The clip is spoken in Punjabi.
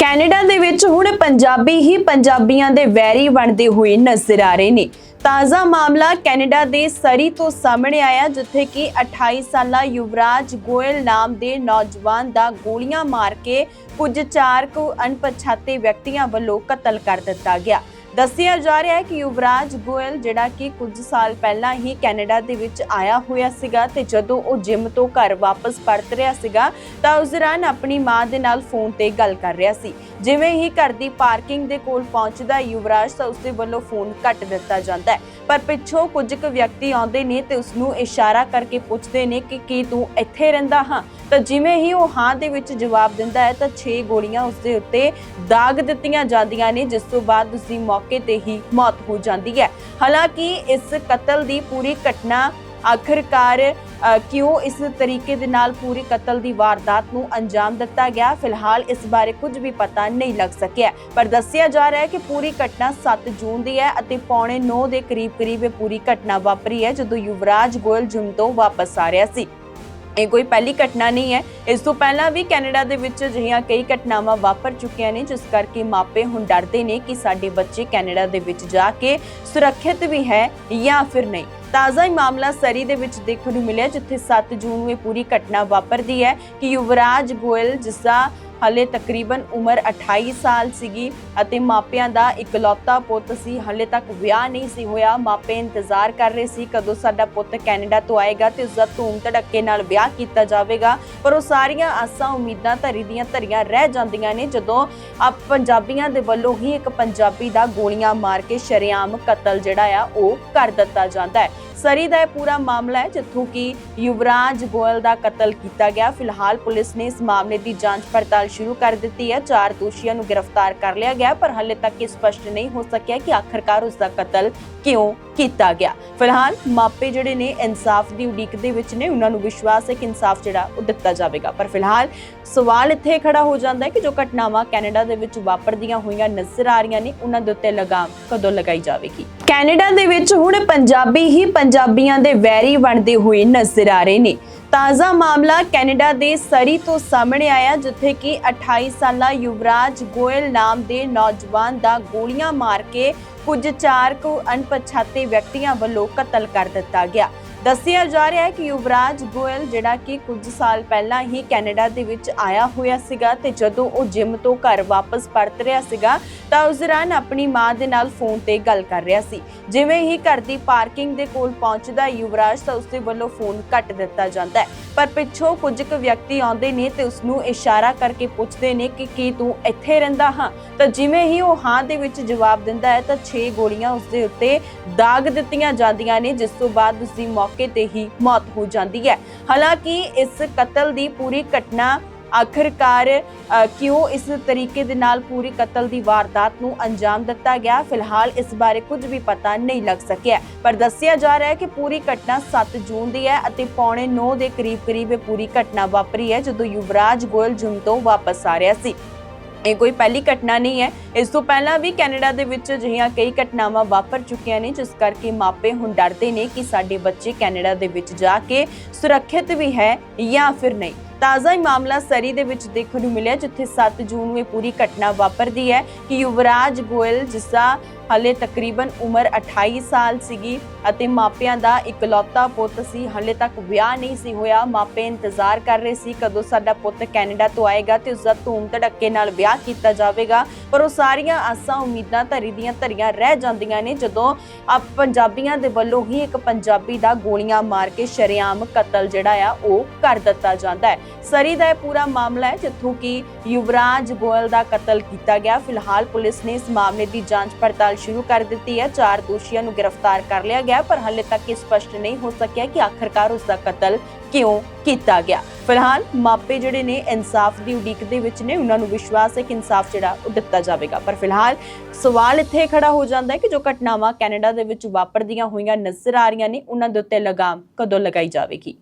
ਕੈਨੇਡਾ ਦੇ ਵਿੱਚ ਹੁਣ ਪੰਜਾਬੀ ਹੀ ਪੰਜਾਬੀਆਂ ਦੇ ਵੈਰੀ ਬਣਦੇ ਹੋਏ ਨਜ਼ਰ ਆ ਰਹੇ ਨੇ। ਤਾਜ਼ਾ ਮਾਮਲਾ ਕੈਨੇਡਾ ਦੇ ਸਰੀ ਤੋਂ ਸਾਹਮਣੇ ਆਇਆ, ਜਿੱਥੇ ਕਿ 28 ਸਾਲਾ ਯੁਵਰਾਜ ਗੋਇਲ ਨਾਮ ਦੇ ਨੌਜਵਾਨ ਦਾ ਗੋਲੀਆਂ ਮਾਰ ਕੇ ਕੁਝ ਚਾਰ ਕੁ ਅਣਪਛਾਤੇ ਵਿਅਕਤੀਆਂ ਵੱਲੋਂ ਕਤਲ ਕਰ ਦਿੱਤਾ ਗਿਆ। ਦੱਸਿਆ ਜਾ ਰਿਹਾ ਹੈ ਕਿ ਯੁਵਰਾਜ ਗੋਇਲ, ਜਿਹੜਾ ਕਿ ਕੁਝ ਸਾਲ ਪਹਿਲਾਂ ਹੀ ਕੈਨੇਡਾ ਦੇ ਵਿੱਚ ਆਇਆ ਹੋਇਆ ਸੀਗਾ ਤੇ ਜਦੋਂ ਉਹ ਜਿਮ ਤੋਂ ਘਰ ਵਾਪਸ ਪਰਤ ਰਿਹਾ ਸੀਗਾ, ਤਾਂ ਉਸ ਦੌਰਾਨ ਆਪਣੀ ਮਾਂ ਦੇ ਨਾਲ ਫੋਨ ਤੇ ਗੱਲ ਕਰ ਰਿਹਾ ਸੀ। ਜਿਵੇਂ ਹੀ ਘਰ ਦੀ ਪਾਰਕਿੰਗ ਦੇ ਕੋਲ ਪਹੁੰਚਦਾ ਯੁਵਰਾਜ ਤਾਂ ਉਸਦੇ ਵੱਲੋਂ ਫੋਨ ਕੱਟ ਦਿੱਤਾ ਜਾਂਦਾ ਹੈ। ਪਰ ਪਿੱਛੋਂ ਕੁਝ ਕੁ ਵਿਅਕਤੀ ਆਉਂਦੇ ਨੇ ਤੇ ਉਸ ਨੂੰ ਇਸ਼ਾਰਾ ਕਰਕੇ ਪੁੱਛਦੇ ਨੇ ਕਿ ਕੀ ਤੂੰ ਇੱਥੇ ਰਹਿੰਦਾ ਹਾਂ? ਤਾਂ ਜਿਵੇਂ ਹੀ ਉਹ ਹਾਂ ਦੇ ਵਿੱਚ ਜਵਾਬ ਦਿੰਦਾ ਹੈ, ਤਾਂ 6 ਗੋਲੀਆਂ ਉਸਦੇ ਉੱਤੇ ਦਾਗ ਦਿੱਤੀਆਂ ਜਾਂਦੀਆਂ ਨੇ, ਜਿਸ ਤੋਂ ਬਾਅਦ ਉਸਦੀ ਮੌਕੇ ਤੇ ਹੀ ਮੌਤ ਹੋ ਜਾਂਦੀ ਹੈ। ਹਾਲਾਂਕਿ ਇਸ ਕਤਲ ਦੀ ਪੂਰੀ ਘਟਨਾ ਆਖਰਕਾਰ ਕਿਉਂ ਇਸ ਤਰੀਕੇ ਦੇ ਨਾਲ ਪੂਰੀ ਕਤਲ ਦੀ ਵਾਰਦਾਤ ਨੂੰ ਅੰਜਾਮ ਦਿੱਤਾ ਗਿਆ? ਫਿਲਹਾਲ ਇਸ ਬਾਰੇ ਕੁਝ ਵੀ ਪਤਾ ਨਹੀਂ ਲੱਗ ਸਕਿਆ। ਪਰ ਦੱਸਿਆ ਜਾ ਰਿਹਾ ਹੈ ਕਿ ਪੂਰੀ ਘਟਨਾ 7 ਜੂਨ ਦੀ ਹੈ ਅਤੇ ਪੌਣੇ 9 ਦੇ ਕਰੀਬ ਕਰੀਬ ਇਹ ਪੂਰੀ ਘਟਨਾ ਵਾਪਰੀ ਹੈ, ਜਦੋਂ ਯੁਵਰਾਜ ਗੋਇਲ ਜਿਮ ਤੋਂ ਵਾਪਸ ਆ ਰਿਹਾ ਸੀ। ਇਹ ਕੋਈ ਪਹਿਲੀ ਘਟਨਾ ਨਹੀਂ ਹੈ। ਇਸ ਤੋਂ ਪਹਿਲਾਂ ਵੀ ਕੈਨੇਡਾ ਦੇ ਵਿੱਚ ਅਜਿਹੀਆਂ ਕਈ ਘਟਨਾਵਾਂ ਵਾਪਰ ਚੁੱਕੀਆਂ ਨੇ, ਜਿਸ ਕਰਕੇ ਮਾਪੇ ਹੁਣ ਡਰਦੇ ਨੇ ਕਿ ਸਾਡੇ ਬੱਚੇ ਕੈਨੇਡਾ ਦੇ ਵਿੱਚ ਜਾ ਕੇ ਸੁਰੱਖਿਅਤ ਵੀ ਹੈ ਜਾਂ ਫਿਰ ਨਹੀਂ। ਤਾਜ਼ਾ ਹੀ ਮਾਮਲਾ ਸਰੀ ਦੇ ਵਿੱਚ ਦੇਖਣ ਨੂੰ ਮਿਲਿਆ, ਜਿੱਥੇ 7 ਜੂਨ ਨੂੰ ਇਹ ਪੂਰੀ ਘਟਨਾ ਵਾਪਰਦੀ ਹੈ ਕਿ ਯੁਵਰਾਜ ਗੋਇਲ ਜਿਸ ਦਾ ਹਲੇ ਤਕਰੀਬਨ ਉਮਰ 28 ਸਾਲ ਸੀਗੀ ਅਤੇ ਮਾਪਿਆਂ ਦਾ ਇਕਲੌਤਾ ਪੁੱਤ ਸੀ, ਹਲੇ ਤੱਕ ਵਿਆਹ ਨਹੀਂ ਸੀ ਹੋਇਆ। ਮਾਪੇ ਇੰਤਜ਼ਾਰ ਕਰ ਰਹੇ ਸੀ ਕਦੋਂ ਸਾਡਾ ਪੁੱਤ ਕੈਨੇਡਾ ਤੋਂ ਆਏਗਾ ਤੇ ਉਸ ਦਾ ਧੂਮ ਧੜੱਕੇ ਨਾਲ ਵਿਆਹ ਕੀਤਾ ਜਾਵੇਗਾ, ਪਰ ਉਹ ਸਾਰੀਆਂ ਆਸਾਂ, ਉਮੀਦਾਂ ਧਰੀ ਦੀਆਂ ਧਰੀਆਂ ਰਹਿ ਜਾਂਦੀਆਂ ਨੇ, ਜਦੋਂ ਆ ਪੰਜਾਬੀਆਂ ਦੇ ਵੱਲੋਂ ਹੀ ਇੱਕ ਪੰਜਾਬੀ ਦਾ ਗੋਲੀਆਂ ਮਾਰ ਕੇ ਸ਼ਰੇਆਮ ਕਤਲ ਜਿਹੜਾ ਆ, ਉਹ ਕਰ ਦਿੱਤਾ ਜਾਂਦਾ ਹੈ। ਸਰੀ ਦਾ ਇਹ ਪੂਰਾ ਮਾਮਲਾ ਹੈ, ਜਿੱਥੋਂ ਕਿ ਯੁਵਰਾਜ ਗੋਇਲ ਦਾ ਕਤਲ ਕੀਤਾ ਗਿਆ। ਫਿਲਹਾਲ ਪੁਲਿਸ ਨੇ ਇਸ ਮਾਮਲੇ ਦੀ ਜਾਂਚ ਪੜਤਾਲ ਸ਼ੁਰੂ ਕਰ ਦਿੱਤੀ ਹੈ। ਚਾਰ ਦੋਸ਼ੀਆਂ ਨੂੰ ਗ੍ਰਿਫਤਾਰ ਕਰ ਲਿਆ ਗਿਆ, ਪਰ ਹਾਲੇ ਤੱਕ ਇਹ ਸਪਸ਼ਟ ਨਹੀਂ ਹੋ ਸਕਿਆ ਕਿ ਆਖਰਕਾਰ ਉਸ ਦਾ ਕਤਲ ਕਿਉਂ ਕੀਤਾ ਗਿਆ। ਫਿਲਹਾਲ ਮਾਪੇ ਜਿਹੜੇ ਨੇ, ਇਨਸਾਫ ਦੀ ਉਡੀਕ ਦੇ ਵਿੱਚ ਨੇ, ਉਹਨਾਂ ਨੂੰ ਵਿਸ਼ਵਾਸ ਹੈ ਕਿ ਇਨਸਾਫ ਜਿਹੜਾ, ਉਹ ਦਿੱਤਾ ਜਾਵੇਗਾ। ਪਰ ਫਿਲਹਾਲ ਸਵਾਲ ਇੱਥੇ ਖੜਾ ਹੋ ਜਾਂਦਾ ਹੈ ਕਿ ਜੋ ਘਟਨਾਵਾਂ ਕੈਨੇਡਾ ਦੇ ਵਿੱਚ ਵਾਪਰਦੀਆਂ ਹੋਈਆਂ ਨਜ਼ਰ ਆ ਰਹੀਆਂ ਨੇ, ਉਹਨਾਂ ਦੇ ਉੱਤੇ ਲਗਾਮ ਕਦੋਂ ਲਗਾਈ ਜਾਵੇਗੀ? ਕੈਨੇਡਾ ਦੇ ਵਿੱਚ ਹੁਣ ਪੰਜਾਬੀ ਹੀ ਪੰਜਾਬੀਆਂ ਦੇ ਵੈਰੀ ਬਣਦੇ ਹੋਏ ਨਜ਼ਰ ਆ ਰਹੇ ਨੇ। ਤਾਜ਼ਾ ਮਾਮਲਾ ਕੈਨੇਡਾ ਦੇ ਸਰੀ ਤੋਂ ਸਾਹਮਣੇ ਆਇਆ, ਜਿੱਥੇ ਕਿ 28 ਸਾਲਾ ਯੁਵਰਾਜ ਗੋਇਲ ਨਾਮ ਦੇ ਨੌਜਵਾਨ ਦਾ ਗੋਲੀਆਂ ਮਾਰ ਕੇ ਕੁਝ ਚਾਰ ਕੁ ਅਣਪਛਾਤੇ ਵਿਅਕਤੀਆਂ ਵੱਲੋਂ ਕਤਲ ਕਰ ਦਿੱਤਾ ਗਿਆ। ਦੱਸਿਆ ਜਾ ਰਿਹਾ ਹੈ ਕਿ ਯੁਵਰਾਜ ਗੋਇਲ, ਜਿਹੜਾ ਕਿ ਕੁਝ ਸਾਲ ਪਹਿਲਾਂ ਹੀ ਕੈਨੇਡਾ ਦੇ ਵਿੱਚ ਆਇਆ ਹੋਇਆ ਸੀਗਾ ਤੇ ਜਦੋਂ ਉਹ ਜਿਮ ਤੋਂ ਘਰ ਵਾਪਸ ਪਰਤ ਰਿਹਾ ਸੀਗਾ, ਤਾਂ ਉਸ ਦੌਰਾਨ ਆਪਣੀ ਮਾਂ ਦੇ ਨਾਲ ਫੋਨ ਤੇ ਗੱਲ ਕਰ ਰਿਹਾ ਸੀ। ਜਿਵੇਂ ਹੀ ਘਰ ਦੀ ਪਾਰਕਿੰਗ ਦੇ ਕੋਲ ਪਹੁੰਚਦਾ ਯੁਵਰਾਜ, ਤਾਂ ਉਸਦੇ ਵੱਲੋਂ ਫੋਨ ਕੱਟ ਦਿੱਤਾ ਜਾਂਦਾ ਹੈ। ਪਰ ਪਿੱਛੋਂ ਕੁਝ ਕੁ ਵਿਅਕਤੀ ਆਉਂਦੇ ਨੇ ਤੇ ਉਸ ਨੂੰ ਇਸ਼ਾਰਾ ਕਰਕੇ ਪੁੱਛਦੇ ਨੇ ਕਿ ਕੀ ਤੂੰ ਇੱਥੇ ਰਹਿੰਦਾ ਹਾਂ? ਤਾਂ ਜਿਵੇਂ ਹੀ ਉਹ ਹਾਂ ਦੇ ਵਿੱਚ ਜਵਾਬ ਦਿੰਦਾ ਹੈ, ਤਾਂ 6 ਗੋਲੀਆਂ ਉਸਦੇ ਉੱਤੇ ਦਾਗ ਦਿੱਤੀਆਂ ਜਾਂਦੀਆਂ ਨੇ, ਜਿਸ ਤੋਂ ਬਾਅਦ ਉਸਦੀ ਮੌਕੇ ਤੇ ਹੀ ਮੌਤ ਹੋ ਜਾਂਦੀ ਹੈ। ਹਾਲਾਂਕਿ ਇਸ ਕਤਲ ਦੀ ਪੂਰੀ ਘਟਨਾ ਆਖਰਕਾਰ ਕਿਉਂ ਇਸ ਤਰੀਕੇ ਦੇ ਨਾਲ ਪੂਰੀ ਕਤਲ ਦੀ ਵਾਰਦਾਤ ਨੂੰ ਅੰਜਾਮ ਦਿੱਤਾ ਗਿਆ? ਫਿਲਹਾਲ ਇਸ ਬਾਰੇ ਕੁਝ ਵੀ ਪਤਾ ਨਹੀਂ ਲੱਗ ਸਕਿਆ। ਪਰ ਦੱਸਿਆ ਜਾ ਰਿਹਾ ਹੈ ਕਿ ਪੂਰੀ ਘਟਨਾ 7 ਜੂਨ ਦੀ ਹੈ ਅਤੇ ਪੌਣੇ 9 ਦੇ ਕਰੀਬ ਕਰੀਬ ਇਹ ਪੂਰੀ ਘਟਨਾ ਵਾਪਰੀ ਹੈ, ਜਦੋਂ ਯੁਵਰਾਜ ਗੋਇਲ ਜਿਮ ਤੋਂ ਵਾਪਸ ਆ ਰਿਹਾ ਸੀ। ਇਹ ਕੋਈ ਪਹਿਲੀ ਘਟਨਾ ਨਹੀਂ ਹੈ। ਇਸ ਤੋਂ ਪਹਿਲਾਂ ਵੀ ਕੈਨੇਡਾ ਦੇ ਵਿੱਚ ਅਜਿਹੀਆਂ ਕਈ ਘਟਨਾਵਾਂ ਵਾਪਰ ਚੁੱਕੀਆਂ ਨੇ, ਜਿਸ ਕਰਕੇ ਮਾਪੇ ਹੁਣ ਡਰਦੇ ਨੇ ਕਿ ਸਾਡੇ ਬੱਚੇ ਕੈਨੇਡਾ ਦੇ ਵਿੱਚ ਜਾ ਕੇ ਸੁਰੱਖਿਅਤ ਵੀ ਹੈ ਜਾਂ ਫਿਰ ਨਹੀਂ। ਤਾਜ਼ਾ ਹੀ ਮਾਮਲਾ ਸਰੀ ਦੇ ਵਿੱਚ ਦੇਖਣ ਨੂੰ ਮਿਲਿਆ, ਜਿੱਥੇ 7 ਜੂਨ ਨੂੰ ਇਹ ਪੂਰੀ ਘਟਨਾ ਵਾਪਰਦੀ ਹੈ ਕਿ ਯੁਵਰਾਜ ਗੋਇਲ, ਜਿਸ ਦਾ ਹਲੇ ਤਕਰੀਬਨ ਉਮਰ 28 ਸਾਲ ਸੀਗੀ ਅਤੇ ਮਾਪਿਆਂ ਦਾ ਇਕਲੌਤਾ ਪੁੱਤ ਸੀ, ਹਲੇ ਤੱਕ ਵਿਆਹ ਨਹੀਂ ਸੀ ਹੋਇਆ। ਮਾਪੇ ਇੰਤਜ਼ਾਰ ਕਰ ਰਹੇ ਸੀ ਕਦੋਂ ਸਾਡਾ ਪੁੱਤ ਕੈਨੇਡਾ ਤੋਂ ਆਏਗਾ ਤੇ ਉਸ ਦਾ ਧੂਮ ਧੜੱਕੇ ਨਾਲ ਵਿਆਹ ਕੀਤਾ ਜਾਵੇਗਾ, ਪਰ ਉਹ ਸਾਰੀਆਂ ਆਸਾਂ, ਉਮੀਦਾਂ ਧਰੀ ਦੀਆਂ ਧਰੀਆਂ ਰਹਿ ਜਾਂਦੀਆਂ ਨੇ, ਜਦੋਂ ਆ ਪੰਜਾਬੀਆਂ ਦੇ ਵੱਲੋਂ ਹੀ ਇੱਕ ਪੰਜਾਬੀ ਦਾ ਗੋਲੀਆਂ ਮਾਰ ਕੇ ਸ਼ਰੇਆਮ ਕਤਲ ਜਿਹੜਾ ਆ, ਉਹ ਕਰ ਦਿੱਤਾ ਜਾਂਦਾ ਹੈ। ਸਰੀ ਦਾ ਇਹ ਪੂਰਾ ਮਾਮਲਾ ਹੈ, ਜਿੱਥੋਂ ਕਿ ਯੁਵਰਾਜ ਗੋਇਲ ਦਾ ਕਤਲ ਕੀਤਾ ਗਿਆ। ਫਿਲਹਾਲ ਪੁਲਿਸ ਨੇ ਇਸ ਮਾਮਲੇ ਦੀ ਜਾਂਚ ਪੜਤਾਲ ਸ਼ੁਰੂ ਕਰ ਦਿੱਤੀ ਹੈ। ਚਾਰ ਦੋਸ਼ੀਆਂ ਨੂੰ ਗ੍ਰਿਫਤਾਰ ਕਰ ਲਿਆ ਗਿਆ, ਪਰ ਹਾਲੇ ਤੱਕ ਇਹ ਸਪਸ਼ਟ ਨਹੀਂ ਹੋ ਸਕਿਆ ਕਿ ਆਖਰਕਾਰ ਉਸ ਦਾ ਕਤਲ ਕਿਉਂ ਕੀਤਾ ਗਿਆ। ਫਿਲਹਾਲ ਮਾਪੇ ਜਿਹੜੇ ਨੇ, ਇਨਸਾਫ ਦੀ ਉਡੀਕ ਦੇ ਵਿੱਚ ਨੇ, ਉਹਨਾਂ ਨੂੰ ਵਿਸ਼ਵਾਸ ਹੈ ਕਿ ਇਨਸਾਫ ਜਿਹੜਾ ਉਹ ਦਿੱਤਾ ਜਾਵੇਗਾ। ਪਰ ਫਿਲਹਾਲ ਸਵਾਲ ਇੱਥੇ ਖੜਾ ਹੋ ਜਾਂਦਾ ਹੈ ਕਿ ਜੋ ਘਟਨਾਵਾਂ ਕੈਨੇਡਾ ਦੇ ਵਿੱਚ ਵਾਪਰਦੀਆਂ ਹੋਈਆਂ ਨਜ਼ਰ ਆ ਰਹੀਆਂ ਨੇ, ਉਹਨਾਂ ਦੇ ਉੱਤੇ ਲਗਾਮ ਕਦੋਂ ਲਗਾਈ ਜਾਵੇਗੀ?